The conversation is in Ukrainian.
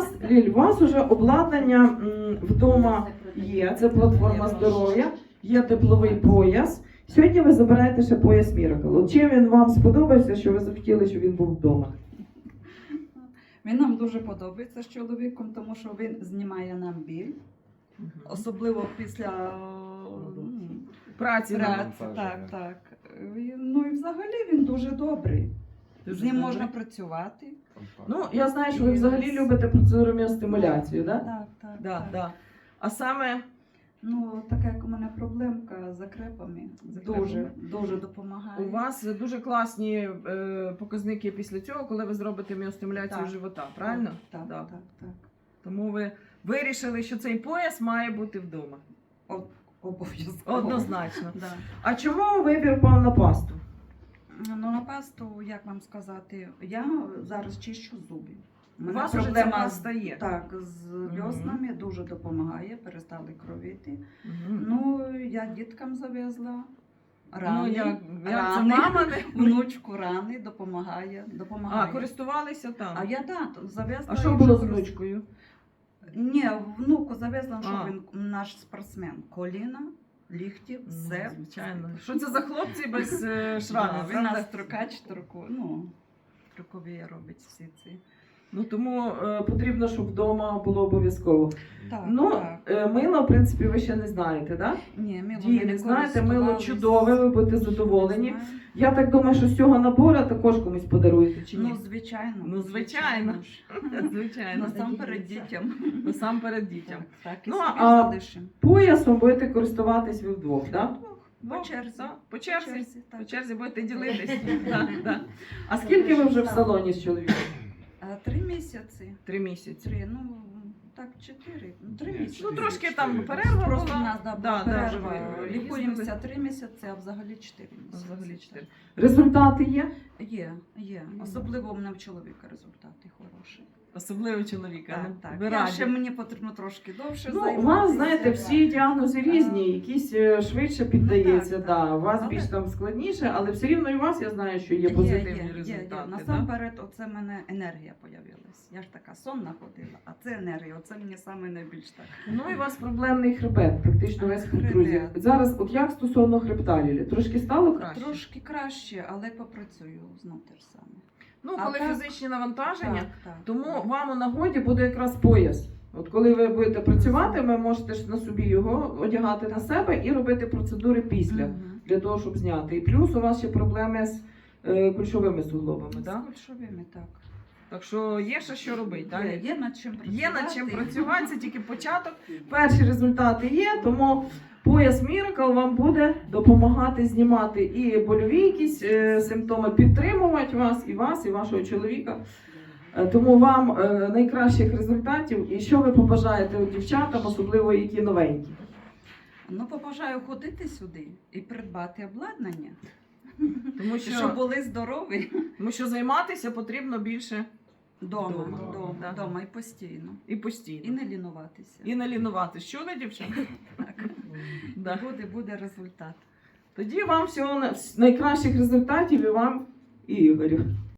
вас, Ліль, у вас уже обладнання вдома є. Це платформа здоров'я, є тепловий пояс. Сьогодні ви забираєте ще пояс. От Чим він вам сподобався, що ви захотіли, щоб він був вдома? Він нам дуже подобається з чоловіком, тому що він знімає нам біль, особливо після праці. Так, так. Ну і взагалі він дуже добрий. З ним добре. можна працювати. Ну, я знаю, що ви взагалі любите процедуру міостимуляцію, так? Так, так. Да, так. да. А саме Ну, така як у мене проблемка з закрепами, Закрепами. дуже, дуже допомагає. у вас дуже класні е, показники після цього, коли ви зробите міостимуляцію Так. живота, правильно? Так, Да. так, так. Тому ви вирішили, що цей пояс має бути вдома. Об- Обов'язково. Однозначно. Да. А чому вибір пав на пасту? Ну, на пасту, як вам сказати, я зараз чищу зуби. У мене вас проблема паста є. Так, з льоснами дуже допомагає, перестали кровити. Мгм. Ну, я діткам завезла. ну як, як рани. мама не внучку рани допомагає. а, користувалися там. А я да, завезла. А що було з внучкою? Ні, внуку завезла, що він наш спортсмен. Коліна, ліхті, все. Ну, звичайно. Що це за хлопці без е, шрамів? Він нас трукач, труку, ну, трукові робить всі ці. Ну тому е, потрібно, щоб вдома було обов'язково. Так, ну, так. е, мило, в принципі, ви ще не знаєте, так? Ні, мило Дії не знаєте, мило чудове, ви будете задоволені. Я так думаю, що з цього набору також комусь подаруєте, чи ні? Ну, звичайно. Ну, звичайно. Звичайно. Насамперед дітям. Насамперед дітям. Так, і Ну, собі а- залишимо. Поясом будете користуватись ви вдвох, так? По черзі. По черзі. так. По черзі будете ділитись. Так, так. А скільки ви вже в салоні з чоловіком? Місяці. Три місяці. Три, ну, так, чотири. Ну, три Ні, місяці. Ну трошки там перерва Просто була. нас да, Да, перерва. ви Лікуємося три місяці, а взагалі чотири місяці. Взагалі чотири. Результати є? Є, є. Ну. Особливо у мене в чоловіка результати хороші. Особливо чоловіка. Так, ну, так. Ви Я раді. ще мені потрібно трошки довше Ну, у займатися. вас, знаєте, всі діагнози різні, якісь е, швидше піддаються, так, да. у вас Але- більш там складніше, але все рівно і у вас я знаю, що є позитивні є, є, результати. Є, да? Насамперед, оце в мене енергія появилась. Я ж така сонна ходила, а це енергія, оце мені саме найбільш так. Ну і у вас проблемний хребет, практично весь Хребет. друзі. Зараз, от як стосовно хребта, Лілі, трошки стало краще? Трошки краще, але попрацюю знов те ж саме. Ну, А коли так- фізичні навантаження, Так, так, тому так. вам у нагоді буде якраз пояс. От коли ви будете працювати, ви можете ж на собі його одягати на себе і робити процедури після, Мгм. для того, щоб зняти. І плюс у вас ще проблеми з е, кульшовими суглобами, З так? кульшовими, так. Так що є ще що робити, так? Є, є над чим працювати. Є над чим працювати, це тільки початок. Перші результати є, тому пояс Miracle вам буде допомагати знімати і больові якісь е, симптоми, підтримувати вас, і вас, і вашого чоловіка. Е, Тому вам е, найкращих результатів. І що ви побажаєте от дівчатам, особливо які новенькі? Ну, побажаю ходити сюди і придбати обладнання, Тому щоб що, були здорові тому що займатися потрібно більше дома, дома, да. вдома і постійно. і постійно. І не лінуватися. І не лінуватися. Що не дівчата? Так. Да. Буде, буде результат. Тоді вам всього на- найкращих результатів і вам, і Ігорю.